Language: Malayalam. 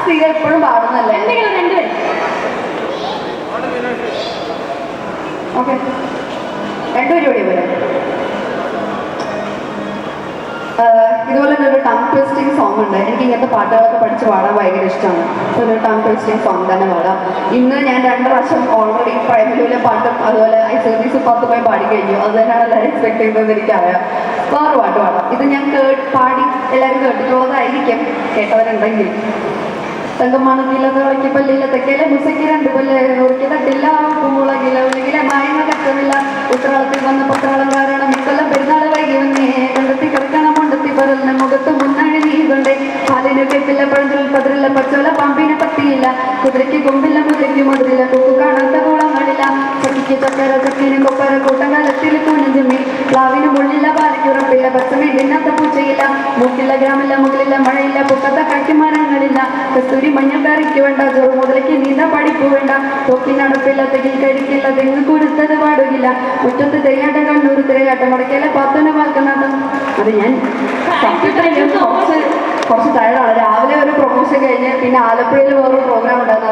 സ്ഥിരം എപ്പോഴും പാടുന്നല്ല എന്തെങ്കിലും രണ്ടുപേരും ഓക്കെ. രണ്ടുപേരും കൂടി പോലെ ഇതുപോലെ തന്നെ ഒരു ടങ് ട്വിസ്റ്റിംഗ് സോങ് ഉണ്ട്. എനിക്ക് ഇങ്ങനത്തെ പാട്ടുകളൊക്കെ പഠിച്ച് പാടാൻ ഭയങ്കര ഇഷ്ടമാണ്. അപ്പോൾ ഒരു ടങ് ട്വിസ്റ്റിംഗ് സോങ് തന്നെ പാടാം. ഇന്ന് ഞാൻ രണ്ട് പ്രാവശ്യം ഓൾറെഡി പ്രൈമറിയിലെ പാട്ടും അതുപോലെ ഐ സർവീസ് പോയി പാടി കഴിഞ്ഞു. അത് തന്നെയാണ് എല്ലാവരും എക്സ്പെക്ട് ചെയ്യുന്നത് എനിക്കറിയാം. വേറെ പാട്ട് പാടാം. ഇത് ഞാൻ കേട്ട് പാടി കേട്ടിട്ടുള്ളതായിരിക്കും കേട്ടവരുണ്ടെങ്കിൽ. തങ്കമാണെങ്കിലത് ഉറക്കി പല്ലില്ല തെക്കേലെ മുസയ്ക്ക് രണ്ട് പല്ല്. ഉറക്കി തട്ടില്ല ഉത്രാളത്തിൽ വന്ന പത്രാളം കാരണം ഇക്കൊല്ലം പെരുന്നാൾ വൈകി വന്നേ. കണ്ടെത്തി കിടക്കണം കൊണ്ടെത്തി പരലിന് മുഖത്ത് മുന്നണി നീകൊണ്ടേ പാലിന് കേട്ടില്ല പഴഞ്ചൊൽ പതിരില്ല പച്ചോല പാമ്പിനെ പത്തിയില്ല കുതിരയ്ക്ക് കൊമ്പില്ല മുതയ്ക്ക് മുതിരില്ല കൊക്കു കാണാത്ത കുളങ്ങളില്ല ചക്കിക്ക് ചക്കര ചക്കിന് കൊപ്പര കൂട്ടം കാലത്തിൽ കുണിഞ്ചുമി പ്ലാവിന് മുള്ളില്ല ഉറപ്പില്ല പച്ചമീൻ ഇന്നത്തെ പൂച്ചയില്ല മൂക്കില്ല ഗ്രാമില്ല മുകളില്ല മഴയില്ല പുക്കത്തെ മരങ്ങളില്ല കസ്തൂരി മഞ്ഞ കറിക്ക് വേണ്ട ചെറു മുതലേക്ക് നീന്ത പഠിപ്പ് വേണ്ട. തോക്കി നടപ്പില്ല തെകിൽ കഴിക്കില്ല തെങ്ങ് കുരുത്തത് പാടുകില്ല. മുറ്റത്ത് തെയ്യാട്ടം കണ്ണൂർ തിരയാട്ടം മുടക്കിയല്ല പാത്തന പാൽക്കനാട്ടം അത് ഞാൻ കുറച്ച് കുറച്ച് ടയർഡാണ് രാവിലെ ഒരു പ്രൊമോഷൻ കഴിഞ്ഞ് പിന്നെ ആലപ്പുഴയിൽ വേറൊരു പ്രോഗ്രാം ഉണ്ടായിരുന്നു.